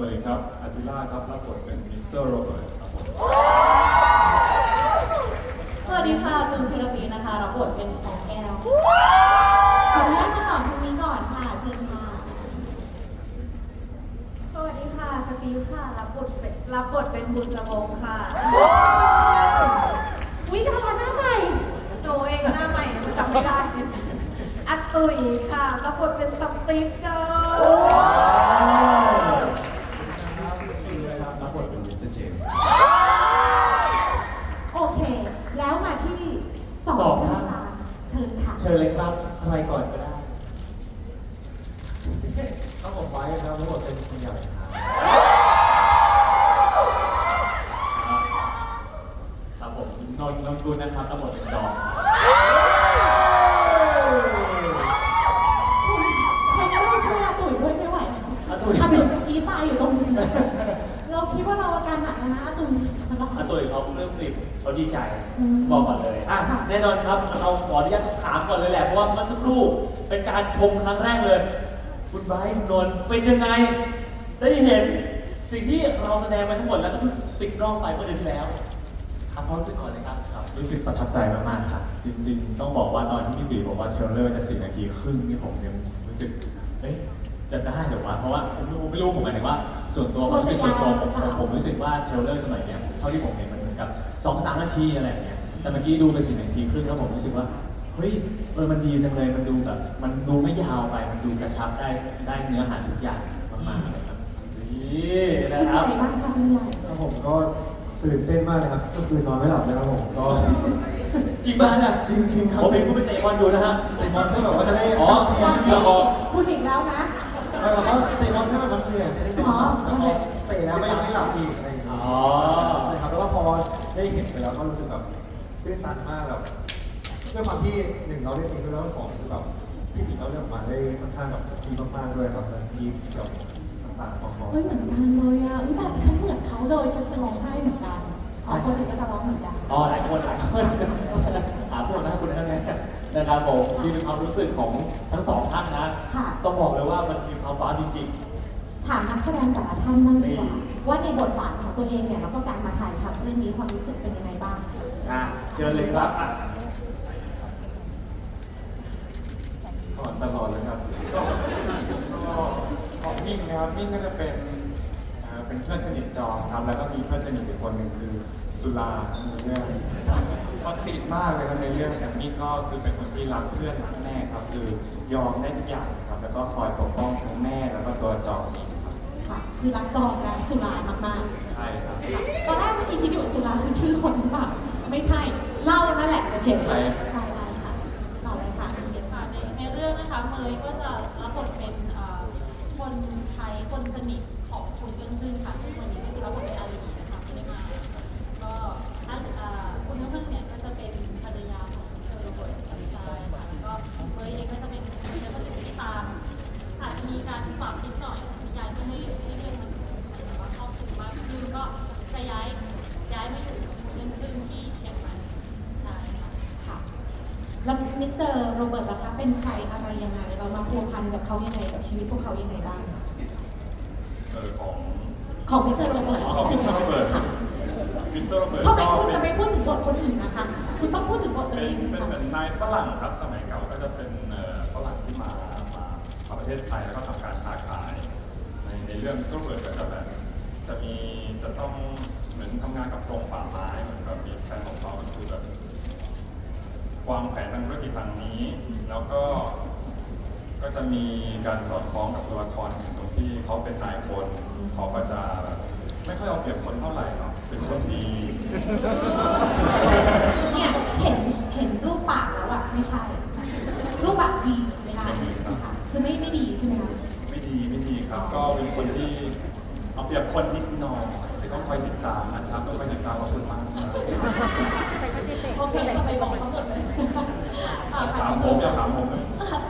วัสดีครับอาทิล่าครับรับบทเป็นมิสเตอร์โรเบิร์ตครับผมสวัสดีค่ะจุนพิรปีนะคะรับบทเป็นของแก้วขออนุญาตมาตอบทางนี้ก่อนค่ะเชิญค่ะ สวัสดีค่ะสตีฟค่ะรับบทเป็นรับบทเป็นบุญสมงค่ะวิดาราหน้าใหม่หนูเองหน้าใหม่จำไม่ได้อัตตุยค่ะรับบทเป็นสตีฟจ้ารับบทเป็นมิสเตอร์เจมส์ โอเค แล้วมาที่สอง สอง ท่า ท่าน นเชิญค่ะ เลยครับใครก่อนก็ได้ ครับผมไว้ครับรับบทเป็นคุณใหญ่ครับ ครับผมนนท์นนกุลนะครับรับบทเป็นจอม คุณใครก็ไม่ช่วยอาตุ๋ยด้วยไม่ไหวนะ อาตุ๋ย อาตุ๋ยเมื่อกี้ตายอยู่ตรงนี้ เราคิดว่าเราอาการหนักแล้วนะอาตุ๋ยมันร้อง อาตุยเขาเริ่มปริบเขาดีใจ อืม บอกก่อนเลยอะ ค่ะ แน่นอนครับเราขออนุญาต ถามก่อนเลยแหละ เพราะว่าเมื่อสักครู่เป็นการชมครั้งแรกเลย คุณไบรท์คุณนนท์เป็นยังไง ได้เห็นสิ่งที่เราแสดงไปทั้งหมดแล้วก็เพิ่งปิดกล้องไปเมื่อเดือนที่แล้วถามความรู้สึกก่อนเลยครับครับ รู้สึกประทับใจมากๆครับจริง ๆ ต้องบอกว่าตอนที่พี่บีบอกว่าเทรลเลอร์จะสี่นาทีครึ่งนี่ผมยังรู้สึกเอ๊ะจะได้หรือวะเพราะว่าผมไม่รู้ไม่รู้ผมหมายถึงว่า ส่วนตัวความรู้สึกส่วนตัวผมผมผมรู้สึกว่าเทรลเลอร์สมัยเนี้ยเท่าที่ผมเห็นมันเหมือนกับสองสามนาทีอะไรอย่างเงี้ยแต่เมื่อกี้ดูไปสี่นาทีครึ่งแล้วผมรู้สึกว่า เฮ้ยเออมันดีจังเลยมันดูแบบมันดูไม่ยาวไปมันดูกระชับได้ได้เนื้อหาทุกอย่างมากๆเลยครับนี่นะคุณคใหรับญ่บ้างค่ะคุณใหญ่ครับผมก็ตื่นเต้นมากเลยครับ ก็คือนอนไม่หลับเลยครับผมก็ จริงป่ะเนี่ยจริงๆครับ ผมเป็นผู้ไปเตะบอลอยู่นะฮะเตะบอลก็แบบว่าจะได้อ๋อวันเดี๋นี้ยวบอกคุณอีกแล้วนะไม่แบบว่าเตะบอลให้มันเหนื่อยจะได้เตะอ๋อแล้วพอเตะแล้วไม่ไม่หลับอีกอะไรอย่างเงี้ยอ๋อ ใช่ครับแล้วก็พอได้เห็นไปแล้วก็รู้สึกแบบตื้นตันมากแบบ ด้วยความที่หนึ่งเราเล่นเองด้วยแล้วสองคือแบบพี่ติ๋งเราเล่นออกมาได้ค่อนข้างแบบดีมากๆด้วยครับแล้วทีเกี่ยวกับต่างๆของเขาเฮ้ยเหมือนกันเลยอะอุ๊ยแบบฉันเหมือนเขาเลยฉันเป็นร้องไห้เหมือนกันอ๋อคนอื่นก็จะร้องเหมือนกันอ๋อหลายคนหลายคนถามพวกนะคุณท่านนะนะครับผมนี่เป็นความรู้สึกของทั้งสองท่านนะค่ะต้องบอกเลยว่ามันมีความว้าวจริงถามนักแสดงแต่ละท่านบ้างดีกว่าว่าในบทบาทของตัวเองเนี่ยแล้วก็การมาถ่ายทำเรื่องนี้ความรู้สึกเป็นยังไงบ้างๆอะเชิญเลยครับอะ ก่อน ตลอดเลยครับ ก็ก็ของมิ่งนะครับมิ่งก็จะเป็นอ่าเป็นเพื่อนสนิทจอมครับ แล้วก็มีเพื่อนสนิทอีกคนหนึ่งคือสุราในเรื่องก็ติดมากเลยครับในเรื่องแต่มิ่งก็คือเป็นคนที่รักเพื่อนรักแม่ครับ คือยอมได้ทุกอย่างครับ แล้วก็คอยปกป้องทั้งแม่แล้วก็ตัวจอมเองครับค่ะ คือรักจองและสุรามากใช่ครับๆค่ะตอนแรกเมื่อกี้ที่ดูสุราคือชื่อคนหรือเปล่าไม่ใช่เล่านั่นแหละโอเคใช่ใช่ได้ค่ะต่อเลยค่ะ ค่ะในในเรื่องนะคะเลยก็จะรับบทเป็นคนใช้คนสนิทของคุณเอื้งพึ่งค่ะซึ่งวันนี้ก็คือรับบทเป็น มิสเตอร์โรเบิร์ตล่ะคะเป็นใครอะไรยังไง เรามาพัวพันกับเขายังไงกับชีวิตพวกเขายังไงบ้างเออของของมิสเตอร์โรเบิร์ตของมิสเตอร์โรเบิร์ตค่ะมิสเตอร์โรเบิร์ตทำไมก็คุณเป็นจะไม่พูดถึงบทคนอื่นนะคะ คุณต้องพูดถึงบทตัวเป็เอนงสิเป็นคะเหมือนนายฝรั่งครับสมัยเก่าก็จะเป็นเอ่อฝรั่งที่มามามาประเทศไทยแล้วก็ทำการค้าขาย ในในเรื่องซูเปอร์ก็จะแบบจะมีจะต้องเหมือนทำงานกับกรมป่าไม้เหมือนแบบมีแผนของเขาก็คือแบบ วางแผนทางธุรกิจทางนี้ แล้วก็ก็จะมีการสอดคล้องกับตัวละครอย่างตรงที่เขาเป็นนายพลเขาก็จะแบบไม่ค่อยเอาเปรียบคนเท่าไหร่เนาะเป็นคนดีเนี่ยเห็นเห็นรูปปากแล้วอะไม่ใช่ รูปปากดีไม่ได้ค่ะคือไม่ไม่ดีใช่ไหมคะไม่ดีไม่ดีครับ ก็เป็นคนที่เอาเปรียบคนนิดหน่อยแต่ก็คอยติดตามนะครับก็คอยติดตามว่าคุณมาก ครับโอเคามผมอย่าถามผมเลย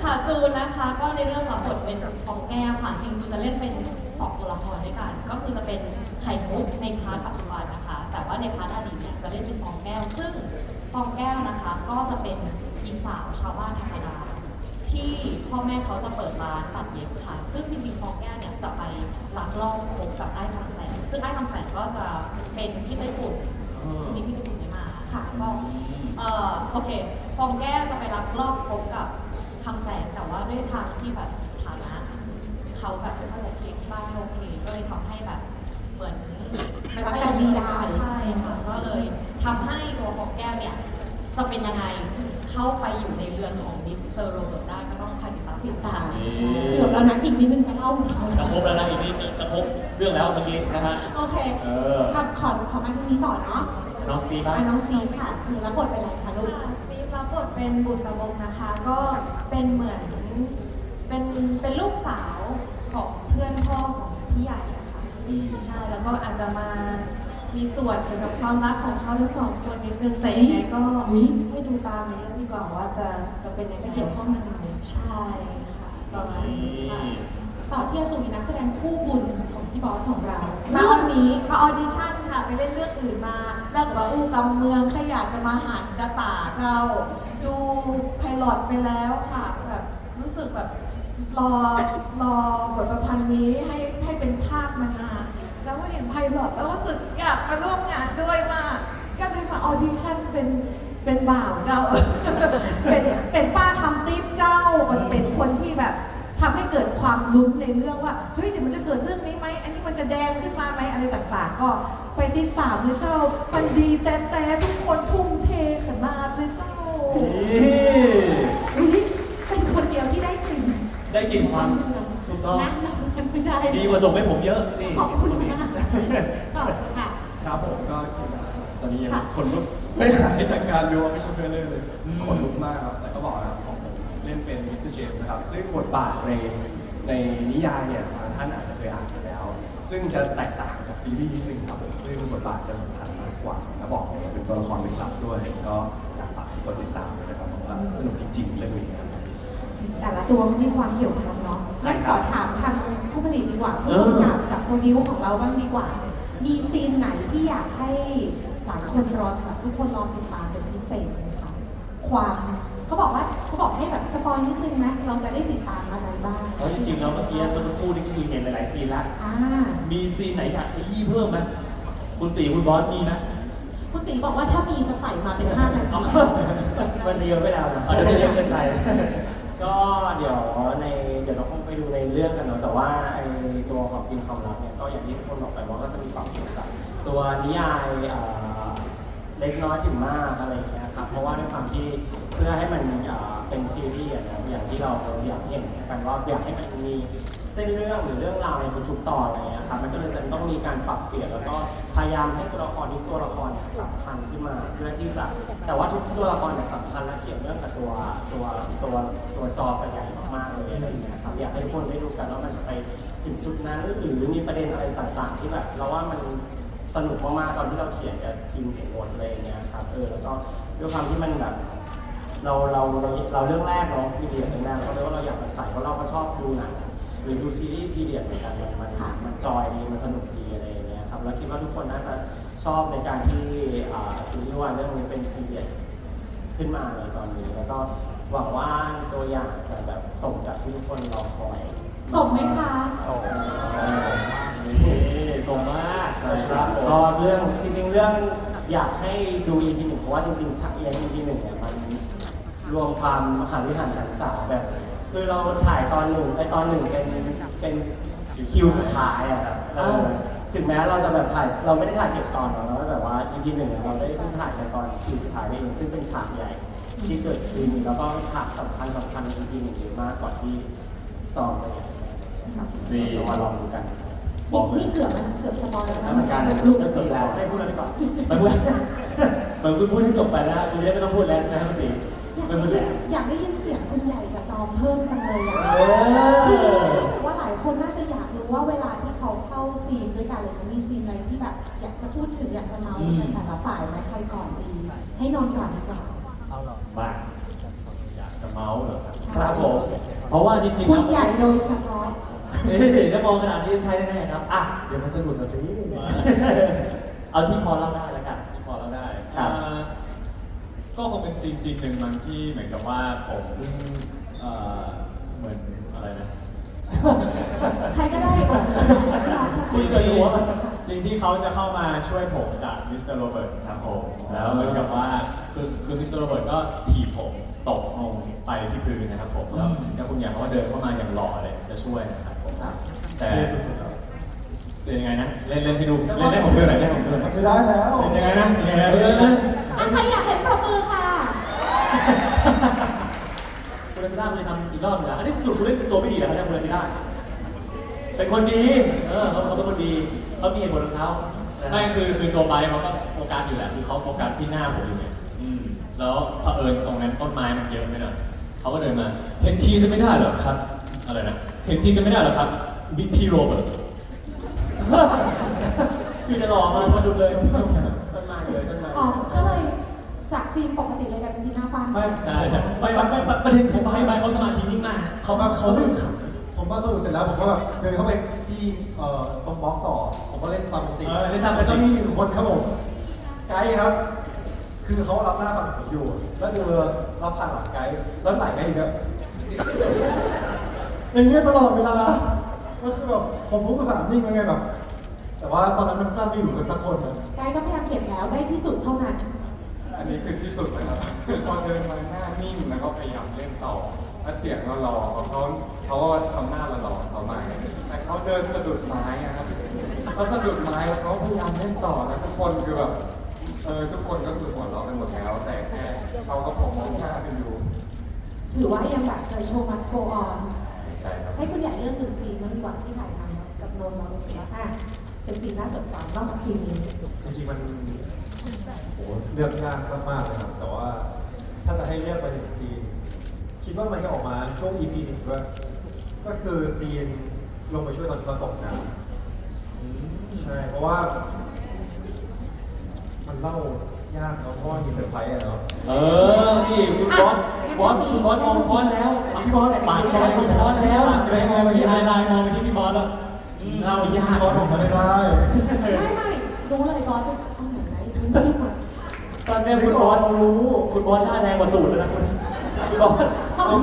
ค่ะจูนนะคะ ก็ในเรื่องรับบทเป็นฟองแก้วค่ะจริงจูนจะเล่นเป็นสองตัวละครด้วยกัน ก็คือจะเป็นไข่มุกในพาร์ทปัจจุบันนะคะ แต่ว่าในพาร์ทอดีตเนี่ยจะเล่นเป็นฟองแก้ว ซึ่งฟองแก้วนะคะ ก็จะเป็นหญิงสาวชาวบ้านธรรมดาที่พ่อแม่เขาจะเปิดร้านตัดเย็บค่ะ ซึ่งจริงๆฟองแก้วเนี่ยจะไปลักลอบคบกับไอ้คำแสงซึ่งไอ้คำแสงก็จะเป็นพี่ไต้ฝุ่นมนี่พี่ไต้ฝุ่น ค่ะก็เอ่อโอเคฟองแก้วจะไปลักลอบคบกับคำแสงแต่ว่าด้วยทางที่แบบฐานะเขาแบบไม่ค่อยโอเคที่บ้านไม่โอเคก็เลยทำให้แบบเหมือนไม่ค่อยมีดาใช่ค่ะก็เลยทำให้ตัวฟองแก้วเนี่ยจะเป็นยังไงถึงเข้าไปอยู่ในเรือนของมิสเตอร์โรเบิร์ตได้ก็ต้องคอยติดตามติดตามเกือบแล้วนะอีกนิดนึงจะเล่าหมดแล้วกระทบแล้วนะอีกนิดกระทบเรื่องแล้วเมื่อกี้นะฮะโอเคเออ อะขอขอมาตรงนี้ต่อเนาะ น้องสตีฟบ้าง อะน้องสตีฟค่ะหนูรับบทเป็นอะไรคะลูกสตีฟรับบทเป็นบุษบงนะคะ ก็เป็นเหมือนเป็นเป็นลูกสาวของเพื่อนพ่อของพี่ใหญ่อะค่ะอืมใช่แล้วก็อาจจะมามีส่วนเกี่ยวกับความรักของเขาทั้งสองคนนิดนึงแต่ยังไงก็อุ๊ย ให้ดูตามในเรื่องดีกว่าว่าจะจะเป็นยังไงจะเกี่ยวข้องยังไงใช่ค่ะประมาณนี้ค่ะต่อที่อาตูมีนักแสดงคู่บุญของพี่บอสของเรามาเรื่องนี้มาออดิชั่นค่ะ ไปเล่นเรื่องอื่นมา แล้วก็อู้กำเมืองขยากจะมาหันกระต่าเจ้า ดูไพลอตไปแล้วค่ะแบบรู้สึกแบบรอรอบทประพันธ์นี้ให้ให้เป็นภาพมานานแล้วก็เห็นไพลอตแล้วก็รู้สึกอยากมาร่วมงานด้วยมากก็เลยมาออดิชั่นเป็นเป็นบ่าวเจ้าเป็นเป็นป้าทำติ๊บเจ้าก็จะเป็นคนที่แบบทำให้เกิดความลุ้นในเรื่องว่า เฮ้ยเดี๋ยวมันจะเกิดเรื่องนี้ไหม อันนี้มันจะแดงขึ้นมาไหมอะไรต่างๆ ก็ ไปติดตามเลยเจ้า มันดีแต่แต่ทุกคนทุ่มเทขนาดเลยเจ้านี่อุ๊ยเป็นคนเดียวที่ได้กลิ่นได้กลิ่นความถูกต้อง นะเราทำไม่ได้ดีกว่าส่งให้ผมเยอะนี่ขอบคุณมากต่อค่ะ ครับผมก็คิดว่าตอนนี้ยังค่ะขนลุกไม่หายจากการดูไม่ใช่เทรลเลอร์เลยขนลุกมากครับ แต่ก็บอกนะครับของผมเล่นเป็นมิสเตอร์เจมส์นะครับ ซึ่งบทบาทในในนิยายเนี่ยบางท่านอาจจะเคยอ่านไปแล้ว ซึ่งจะแตกต่างจากซีรีส์นิดนึงครับผมซึ่งบทบาทจะสำคัญมากกว่าและบอกเลยว่าเป็นตัวละครลึกลับด้วยก็อยากฝากทุกคนติดตามด้วยนะครับผมว่าสนุกจริงๆเรื่องนี้ครับ แต่ละตัวมีความเกี่ยวพันเนาะงั้นขอถามทางผู้ผลิตดีกว่าผู้กำกับกับโปรดิวของเราบ้างดีกว่า มีซีนไหนที่อยากให้หลายคนรอแบบทุกคนรอติดตามเป็นพิเศษไหมคะความ เขาบอกว่าเขาบอกให้แบบสปอยนิดนึงไหมเราจะได้ติดตามอะไรบ้างเพราะจริงๆแล้วเมื่อกี้เมื่อสักครู่นี่ก็คือเห็นหลายๆซีนแล้วอ่ามีซีนไหนอยากขยี้เพิ่มไหมคุณตีคุณบอสมีไหมคุณติ๋งบอกว่าถ้ามีจะใส่มาเป็นห้านาทีวันเดียวไม่ได้นะเอาเดี๋ยวเดี๋ยวเดี๋ยวไรก็เดี๋ยวในเดี๋ยวเราคงไปดูในเรื่องกันเนาะแต่ว่าไอตัวของจริงความลับเนี่ยก็อย่างที่ทุกคนบอกไปว่าก็จะมีปรับเกี่ยวกับตัวนิยายเอ่อเล็กน้อยถึงมากอะไรอย่างเงี้ยค รับเพราะว่าด้วยความที่เพื่อให้มันเอ่อเป็นซีรีส์อะนะอย่างที่เราอยากเห็นกันว่าอยากให้มันมีเส้นเรื่องหรือเรื่องราวในทุกๆตอนอะไรเงี้ยครับมันก็เลยจะต้องมีการปรับเปลี่ยนแล้วก็พยายามให้ตัวละครทุกตัวละครเนี่ยสำคัญขึ้นมาเพื่อที่จะแต่ว่าทุกตัวละครเนี่ยสำคัญและเกี่ยวเนื่องกับตัวตัวตัวตัวจอใหญ่มากๆเลยอะไรเงี้ยครับอยากให้ทุกคนได้ดูกันว่ามันจะไปถึงจุดนั้นหรือมีประเด็นอะไรต่างๆ ที่แบบเราว่ามัน สนุกมากๆตอนที่เราเขียนกับทีมเขียนบทอะไรอย่างเงี้ยครับเออแล้วก็ด้วยความที่มันแบบเราเราเราเราเรื่องแรกเนาะพีเรียดเรื่องแรกเราเรียกว่าเราอยากมาใส่เพราะเราก็ชอบดูหนังหรือดูซีรีส์พีเรียดเหมือนกันมันมันมันจอยดีมันสนุกดีอะไรอย่างเงี้ยครับแล้วคิดว่าทุกคนน่าจะชอบในการที่อ่าซีรีส์ว่าเรื่องนี้เป็นพีเรียดขึ้นมาในตอนนี้ แล้วก็หวังว่าตัวอย่างจะแบบสมกับที่ทุกคนรอคอยสมไหมคะนี่ส่งมากนะครับผม ก็เรื่องจริงๆเรื่องอยากให้ดู EP หนึ่งเพราะว่าจริงๆชักเอียง EP หนึ่งเนี่ยมันรวมความมหาวิหารหันษาแบบ คือเราถ่ายตอนหนึ่งไอตอนหนึ่งเป็นเป็นคิวสุดท้ายอะครับเออถึงแม้เราจะแบบถ่ายเราไม่ได้ถ่ายเก็บตอนเนาะแล้วแบบว่า EP หนึ่งเนี่ยเราได้เพิ่งถ่ายในตอนคิวสุดท้ายนี่เองซึ่งเป็นฉากใหญ่ที่เกิดขึ้นแล้วก็ฉากสำคัญสำคัญใน EP หนึ่งเยอะมากก่อนที่จองจะใหญ่นะครับนี่เรามาลองดูกัน บอกเลยนี่เกือบมันเกือบสปอยแล้วนะเหมือนกันแบบลุกเริ่มดีแล้วให้พูดอะไรดีกว่าไม่พูดเหมือนคุณพูดให้จบไปแล้วคุณจะได้ไม่ต้องพูดแล้วใช่ไหมครับคุณตีอยากไม่ได้พูดยิแล้นวอยากได้ยินเสียงคุณใหญ่กับจอมเพิ่มจังเลยอะเออคือรู้สึกว่าหลายคนน่าจะอยากรู้ว่าเวลาที่เขาเข้าซีนด้วยกันเลยมันมีซีนอะไรที่แบบอยากจะพูดถึงอยากจะเมาส์กันแต่ละฝ่ายไหมใครก่อนดี ให้นอนก่อนดีกว่ามาอยากจะเเมาส์เหรอครับครับผมเพราะว่าจริงๆคุแล้ณวใหญ่โดยเฉพาะ ถ้ามองขนาดนี้ใช้แน่ๆครับ อะ เดี๋ยวมันจะหลุดนะสิเอาที่พอเล่าได้แล้วกันที่พอเราได้ครับอ่าก็คงเป็นซีนซีนหนึ่งบางที่เหมือนกับว่าผมเอ่อเหมือนอะไรนะ ใครก็ได้ออกซีนที่ซีนที่เขาจะเข้ามาช่วยผมจากมิสเตอร์โรเบิร์ตครับผมแล้วเหมือนกับว่าคือคือมิสเตอร์โรเบิร์ตก็ถีบผมตกลงไปที่พื้นนะครับผมแล้วแล้วคุณใหญ่เขาก็เดินเข้ามาอย่างหล่อเลยจะช่วยนะครับ แต่เท่สุดๆแล้วเป็นยังไงนะ เล่นเล่นให้ดู เล่นให้ผมดูหน่อยเล่นให้ผมดูหน่อยไม่ได้แล้วเป็นยังไงนะยังไงนะเดี๋ยวนะอะใครอยากเห็นปรบมือค่ะคุณอาทิตย์คุณจะทำอีกรอบหนึงอะอันนี้สุดคุณเล่นเป็นตัวไม่ดีแล้วครับเนี่ยคุณอาทิตย์เป็นคนดี เออเขาเขาเป็นคนดีเขามีเหตุผลของเขานะฮะไม่คือคือตัวไบร์ทเขาก็โฟกัสอยู่แหละคือเขาโฟกัสที่หน้าผมอยู่ไงอืมแล้วเผอิญตรงนั้นต้นไม้มันเยอะไปหน่อยเขาก็เดินมา เห็นทีจะไม่ได้เหรอครับ อะไรนะ เห็นทีจะไม่ได้เหรอครับบิ๊กพี่โรเบิร์ตคือจะหล่อมาชวนดูเลยต้นไม้เลยต้นไม้อ๋อก็เลยจากซีนปกติเลยกลายเป็นซีนหน้าฟันไม่ใช่ไม่ไม่ไม่ประเด็นของไบร์ทไบร์ทเขาสมาธินิ่งมากนะเขาเขาเขาไม่ขำผมว่าสรุปเสร็จแล้วผมก็แบบเดินเข้าไปที่เอ่อตรงบล็อกต่อ ผมก็เล่นตามปกติเออเล่นตามปกติแล้วจะมีหนึ่งคนครับผมไกด์ครับ คือเขารับหน้าฝั่งผมอยู่ แล้วเจอรับผ่านหลังไกด์แล้วไหลไกด์อีกแล้ว อย่างเงี้ยตลอดเวลาก็คือแบบผมรู้ภาษานิ่งแล้วไงแบบ แต่ว่าตอนนั้นมันกล้าไม่อยู่กันสักคนนะไกด์ก็พยายามเก็บแล้วได้ที่สุดเท่านั้น อันนี้คือที่สุดนะครับคือพอเดินมาหน้านิ่งแล้วก็พยายามเล่นต่อแล้วเสียงเราหล่อเขาเขาก็ทำหน้าเราหล่อเขามาแต่เขาเดินสะดุดไม้อะครับเขาสะดุดไม้แล้วเขาพยายามเล่นต่อแล้วทุกคนคือแบบเออทุกคนก็คือหัวเราะกันหมดแล้ว แต่แค่เขาก็ผมมองหน้ากันอยู่ ถือว่ายังแบบเคยโชว์มัสโกออน ใช่ครับให้คุณใหญ่เลือกหนึ่งซีนมันดีกว่าที่ถ่ายทำกับนนท์เรารู้สึกว่าอะเป็นซีนน่าจดจำนอกจากซีนนี้จริงๆมันโหเลือกยากมากๆเลยครับ แต่ว่าถ้าจะให้เลือกไปหนึ่งทีมคิดว่ามันจะออกมาช่วง EP หนึ่งด้วยก็คือซีนลงไปช่วยตอนเขาตกน้ำใช่ เพราะว่า มันเล่ายากเนาะเพราะว่ามีเซอร์ไพรส์อะเนาะ เออ นี่คุณบอส บอสคุณบอสมองบอสแล้ว พี่บอสปากบอสคุณบอสแล้วเดินมาเมื่อกี้ไอไลน์มองไปที่พี่บอสแล้วเรายากพี่บอสออกมาไม่ได้ ไม่ไม่รู้เลยบอสเป็นเอาไหนไหนพื้นที่หมดตอนนี้คุณบอสเขารู้ คุณบอสหน้าแดงกว่าสูตรแล้วนะคุณคุณบอส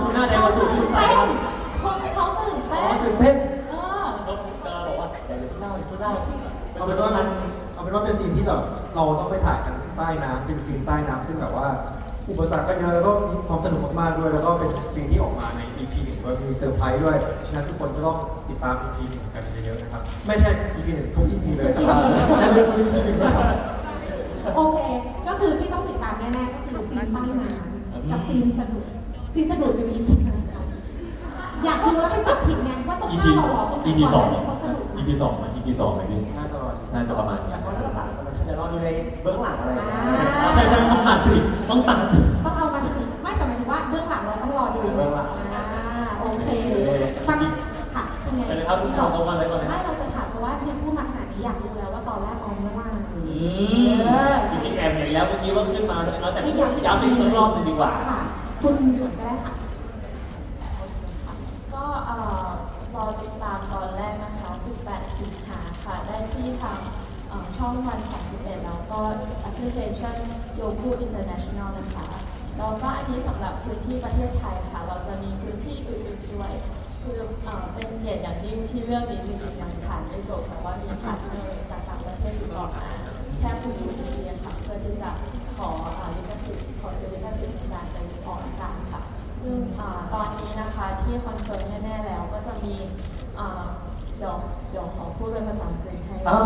คุณหน้าแดงกว่าสูตรที่ใส่เต้มานเขาตื่นอ๋เต้อนตื่นเต้นเออเขาจะบอกว่าแต่เดี๋ยวคุณเล่าเดี๋ยวคุณเล่าเป็นเอาส่เป็วนนว่าสำคัญเอาเป็นว่าเป็นซีนที่แบบเราต้องไปถ่ายกันใต้น้ำเป็นซีนใต้น้ำซึ่งแบบว่า อุปสรรคก็เยอะแล้วก็มีความสนุกมากๆด้วย แล้วก็เป็นซีนที่ออกมาใน EP หนึ่งด้วยมีเซอร์ไพรส์ด้วยฉะนั้นทุกคนก็ต้องติดตาม EP หนึ่งกันเยอะๆนะครับ ไม่ใช่ EP หนึ่งทุก EP เลยนะครับและเรื่อง EP หนึ่งนะครับโอเค ก็คือที่ต้องติดตามแน่ๆก็คือซีนใต้น้ำกับซีนสะดุดซีนสะดุดอยู่อีพีนะคะอยากดูแล้วไปจับผิดไงว่าตรงห EP น้าเราหรอตรงไหน EP ก่สออนงหน้านี้เขาสะดุด EP สองไหม EP สองไหมพี่น่าจะรอน่าจะประมาณนี้แต่เขาจะตัดเดี๋ยวรอดูในเบื้องหลังอะไร อย่างเงี้ยอ่าใช่ใช่ต้องตัดสิต้องตัด ต้องเอามาไม่แต่หมายถึงว่าเบื้องหลังเราต้องรอดูเบื้องหลัง อ่าโอเคมันค่ะเป็นไงไปเลยครับคุณถามตรงมาเลยก่อนเลยไม่เราจะถามเพราะว่าเนี่ยพูดมาขนาดนี้อยากรู้แล้วว่าตอนแรกออมเมื่อไหร่อืมเออจริงๆแอบเห็นแล้วเมื่อกี้ว่าขึ้นมาแล้วแต่ไม่ย้ำย้ำอีกสักรอบหนึงดีกว่า ค่ะ คุณหยุดก็ได้ค่ะ ก็เอ่อรอติดตามตอนแรกนะคะ 18 สิงหาค่ะ ได้ที่ทางเอ่อช่องวัน 31 แล้วก็แอปพลิเคชัน โยคูอินเตอร์เนชั่นแนลนะคะแล้วก็อันนี้สำหรับพื้นที่ประเทศไทยค่ะ เราจะมีพื้นที่อื่นๆด้วยคือเอ่อเป็นเกียรติอย่างยิ่งที่เรื่องนี้จริงๆยังถ่ายไม่จบแต่ว่ามีพาร์ทเนอร์จากต่างประเทศติดต่อมาแค่คุณดูทีเดียวค่ะเพื่อที่จะขอเอ่อลิขสิทธิ์ขอซื้อลิขสิทธิ์ในการไปออกอากาศค่ะ ซึ่งอ่าตอนนี้นะคะที่คอนเฟิร์มแน่ๆแล้วก็จะมีอ่าเดี๋ยวเดี๋ยวขอพูดเป็นภาษาอังกฤษให้อ่า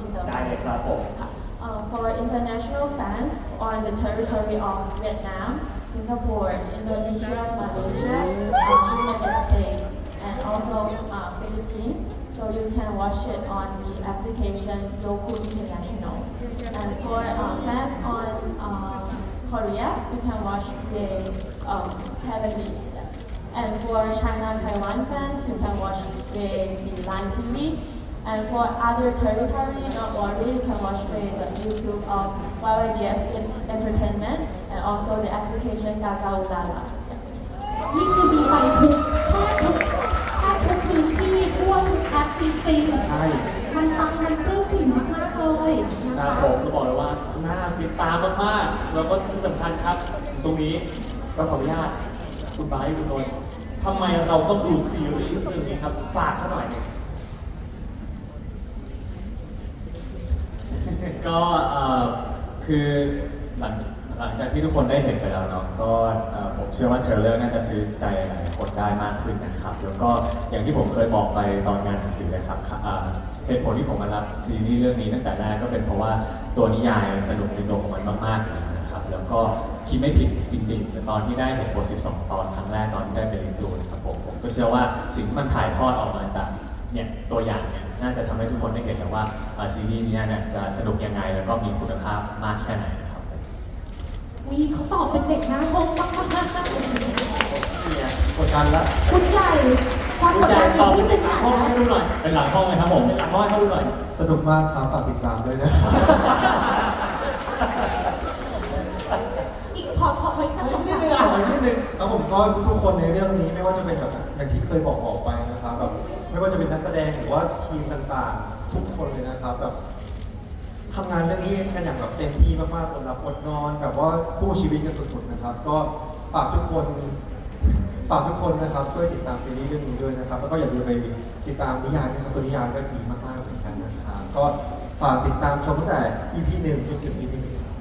อินเตอร์ได้เลยครับผมค่ะ Uh, for international fans on the territory of Vietnam, Singapore, Indonesia, Malaysia, United States, and also uh, Philippines. So you can watch it on the application Yoku International. And for uh, fans on uh, Korea, you can watch the um, Heavenly. And for China, Taiwan fans, you can watch with the Line TV. And for other territory, don't worry, you can watch with the YouTube of YYDS Entertainment and also the application Gaga Ulala. นี่คือมีไปทุกแทบทุกแทบทุกพื้นที่ทั่วทุกแอปจริงๆใช่มันปังมันปลื้มปริ่มมากๆเลยนะครัคะบผมจะบอกเลยว่าน่าติดตามมากๆ แล้วก็ที่สำคัญครับ ตรงนี้เราขออนุญาตคุณไบร์ทคุณนนท์ทำไมเราต้องดูซีรีส์เรื่องนี้ครับฝากซะหน่อยหนึ่งก็เอ่อคือ หลังหลังจากที่ทุกคนได้เห็นไปแล้วเนาะก็เอ่อผมเชื่อว่าเทรลเลอร์น่าจะซื้อใจหลายคนได้มากขึ้นนะครับแล้วก็อย่างที่ผมเคยบอกไปตอนงานหนังสือเลยครับอ่าเหตุผลที่ผมมารับซีรีส์เรื่องนี้ตั้งแต่แรกก็เป็นเพราะว่าตัวนิยายสนุกในตัวของมันมากๆอยู่แล้วนะครับแล้วก็คิดไม่ผิดจริงๆแต่ตอนที่ได้เห็นบท12 ตอนครั้งแรกตอนที่ได้ไปเรียนจูนะครับผมผมก็เชื่อว่าสิ่งที่มันถ่ายทอดออกมาจากเนี่ยตัวอย่างเนี่ยน่าจะทำให้ทุกคนได้เห็นแล้วว่าซีรีส์นี้เนี่ยจะสนุกยังไงแล้วก็มีคุณภาพมากแค่ไหน วีเขาตอบเป็นเด็กน้าห้องมากเนี่ยกดดันแล้วคุณใหญ่ความกดดันตอบที่เป็นคุณใหลัญ่งห้องให้ดูหน่อยเป็นหลังห้องเลยครับผมเป็นหลังห้องให้ดูหน่อย สนุกมากครับฝากติดตามด้วยนะครับอีกขอขอขออีกสักสองสามนึงออะย่างนิดนึงครับผมก็ทุกๆคนในเรื่องนี้ไม่ว่าจะเป็นแบบอย่างที่เคยบอกออกไปนะครับแบบไม่ว่าจะเป็นนักแสดงหรือว่าทีมต่างๆ ทุกคนเลยนะครับแบบ ทำงานเรื่องนี้กันอย่างแบบเต็มที่มากๆอดหลับอดนอนแบบว่าสู้ชีวิตกันสุดๆนะครับ ก็ฝากทุกคนฝากทุกคนนะครับช่วยติดตามซีรีส์เรื่องนี้ด้วยนะครับ แล้วก็อย่าลืมไปติดตามนิยายนะครับตัวนิยายก็ดีมากๆเหมือนกันนะครับก็ฝากติดตามชมตั้งแต่ EP หนึ่งจนถึง EP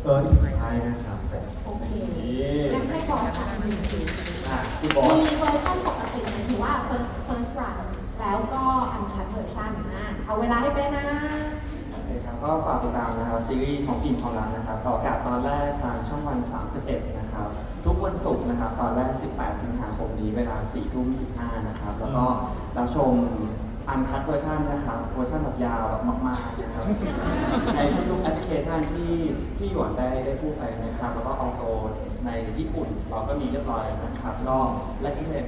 เออ EP สุดท้ายนะครับโอเคนี่งั้นให้บอสถามหนึ่งทีอะคุณบอสมีเวอร์ชันปกติเนี่ยถือว่า first first run แล้วก็ uncut version อะเอาเวลาให้เป็นนะโอเคครับก็ฝากติดตามนะครับซีรีส์ของกินของรักนะครับต่ออากาศตอนแรกทางช่องวัน 31 นะครับ ทุกวันศุกร์นะครับ ตอนแรก 18 สิงหาคมนี้เวลา4ทุ่ม15 นะครับ แล้วก็รับชมอันคัดเวอร์ชันนะครับเวอร์ชันแบบยาวแบบมากๆนะครับในทุกๆแอปพลิเคชันที่ที่หยวนได้ได้พูดไปนะครับ แล้วก็ออโซในญี่ปุ่นเราก็มีเรียบร้อยแล้วนะครับก็และที่เห็น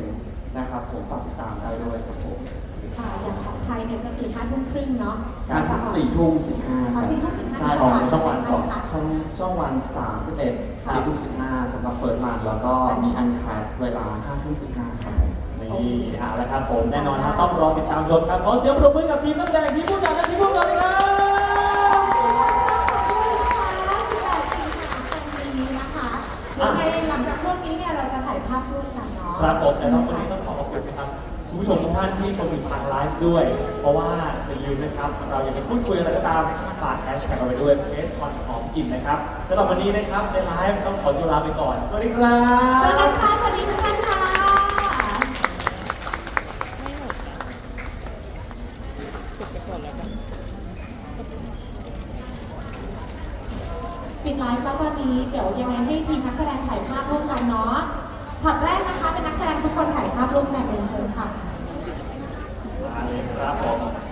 นะครับผมฝากติดตามได้ด้วยครับผม ค่ะอย่างของไทยเนี่ยก็คือห้าทุ่มครึ่งเนาะการจะออก สี่ทุ่มสิบห้าอ๋อ4ทุ่ม15ใช่ของช่องวันอัของนคัดช่องช่องวันสามสิบเอ็ดค่ะสี่ทุ่มสิบห้าสำหรับเฟิร์สมันแล้วก็มีอันคาดเวลาห้าทุ่มสิบห้าครับผม นี่เอาละครับผมแน่นอนครับต้องรอติดตามชมครับขอเสียงปรบมือกับทีมนักแสดงทีมผู้จัดและทีมผู้กำกับเลยครับ ยังไงหลังจากช่วงนี้เนี่ยเราจะถ่ายภาพร่วมกันเนาะ ครับผมแต่ต้องวันนี้ต้องขอขอบคุณนะครับคุณผู้ชมทุกท่านที่ชมอยู่ทางไลฟ์ด้วย เพราะว่าอย่าลืมนะครับ เราอยากจะพูดคุยอะไรก็ตามฝากแฮชแท็กเอาไว้ด้วยเฟสคอนหอมกลิ่นนะครับสำหรับวันนี้นะครับในไลฟ์ต้องขอตัวลาไปก่อน สวัสดีครัเจอกันบค่ะ สวัสดีทุกท่านค่ะปิดไลฟ์แล้วตอนนี้ เดี๋ยวยังไงให้ทีมนักแสดงถ่ายภาพร่วมกันเนาะช็อตแรกนะคะ เป็นนักแสดงทุกคนถ่ายภาพร่วมกันเป็นเชิญค่ะ 好。